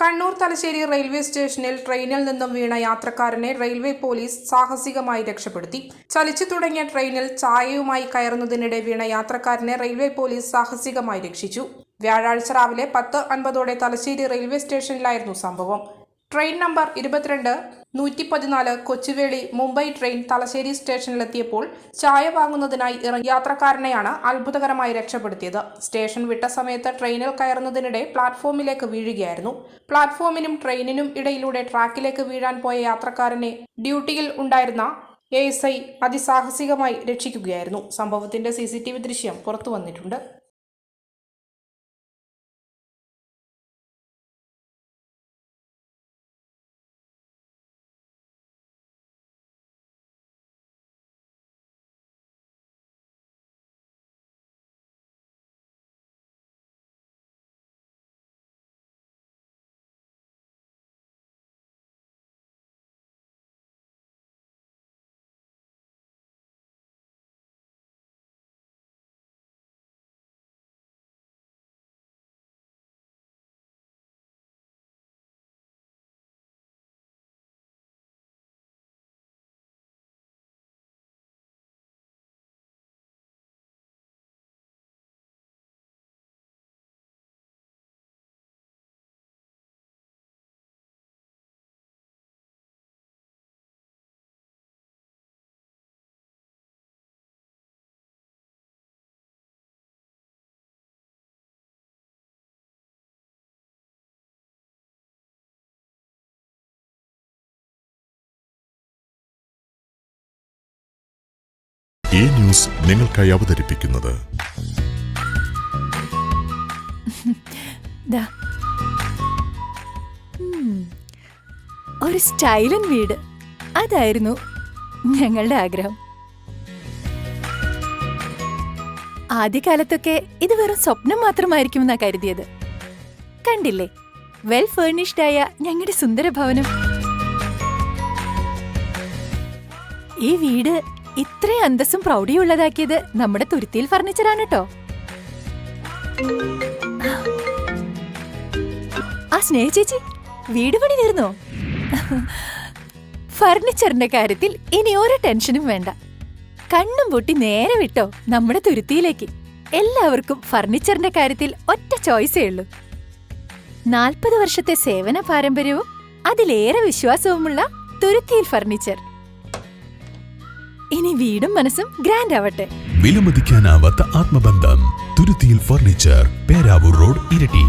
Kannur Thalassery railway സ്റ്റേഷനിൽ ട്രെയിനിൽ നിന്നും വീണ യാത്രക്കാരനെ റെയിൽവേ പോലീസ് സാഹസികമായി രക്ഷപ്പെടുത്തി. ചലിച്ചു തുടങ്ങിയ ട്രെയിനിൽ ചായയുമായി കയറുന്നതിനിടെ വീണ യാത്രക്കാരനെ റെയിൽവേ പോലീസ് സാഹസികമായി രക്ഷിച്ചു. വ്യാഴാഴ്ച രാവിലെ പത്ത് അൻപതോടെ തലശ്ശേരി റെയിൽവേ സ്റ്റേഷനിലായിരുന്നു സംഭവം. ട്രെയിൻ നമ്പർ ഇരുപത്തിരണ്ട് നൂറ്റി പതിനാല് കൊച്ചുവേളി മുംബൈ ട്രെയിൻ തലശ്ശേരി സ്റ്റേഷനിലെത്തിയപ്പോൾ ചായ വാങ്ങുന്നതിനായി ഇറങ്ങിയ യാത്രക്കാരനെയാണ് അത്ഭുതകരമായി രക്ഷപ്പെടുത്തിയത്. സ്റ്റേഷൻ വിട്ട സമയത്ത് ട്രെയിനിൽ കയറുന്നതിനിടെ പ്ലാറ്റ്ഫോമിലേക്ക് വീഴുകയായിരുന്നു. പ്ലാറ്റ്ഫോമിനും ട്രെയിനിനും ഇടയിലൂടെ ട്രാക്കിലേക്ക് വീഴാൻ പോയ യാത്രക്കാരനെ ഡ്യൂട്ടിയിൽ ഉണ്ടായിരുന്ന എ എസ് ഐ അതിസാഹസികമായി രക്ഷിക്കുകയായിരുന്നു. സംഭവത്തിന്റെ സി സി ടി വി ദൃശ്യം പുറത്തു വന്നിട്ടുണ്ട് ന്യൂസ് നിങ്ങൾക്കായി അവതരിപ്പിക്കുന്നത്. ഒരു സ്റ്റൈലൻ വീട്. അതായിരുന്നു ഞങ്ങളുടെ ആഗ്രഹം. ആദ്യകാലത്തൊക്കെ ഇത് വെറും സ്വപ്നം മാത്രമായിരിക്കുമെന്നാ കരുതിയത്. കണ്ടില്ലേ? വെൽ ഫേർണിഷ്ഡ് ആയ ഞങ്ങളുടെ സുന്ദര ഭവനം ഈ വീട് ഇത്രയും അന്തസ്സും പ്രൗഢിയും ഉള്ളതാക്കിയത് നമ്മുടെ തുരുത്തിയിൽ ഫർണിച്ചറാണ് കേട്ടോ ആ സ്നേഹ ചേച്ചി വീട് പണി തീർന്നോ? ഫർണിച്ചറിന്റെ കാര്യത്തിൽ ഇനി ഒരു ടെൻഷനും വേണ്ട. കണ്ണും പൊട്ടി നേരെ വിട്ടോ നമ്മുടെ തുരുത്തിയിലേക്ക്. എല്ലാവർക്കും ഫർണിച്ചറിന്റെ കാര്യത്തിൽ ഒറ്റ ചോയ്സേ ഉള്ളൂ. നാൽപ്പത് വർഷത്തെ സേവന പാരമ്പര്യവും അതിലേറെ വിശ്വാസവുമുള്ള തുരുത്തിയിൽ ഫർണിച്ചർ. ഇനി വീടും മനസ്സും ഗ്രാൻഡ് ആവട്ടെ. വിലമതിക്കാനാവാത്ത ആത്മബന്ധം തുരുത്തിയിൽ ഫർണിച്ചർ പേരാവൂർ റോഡ് ഇരട്ടി.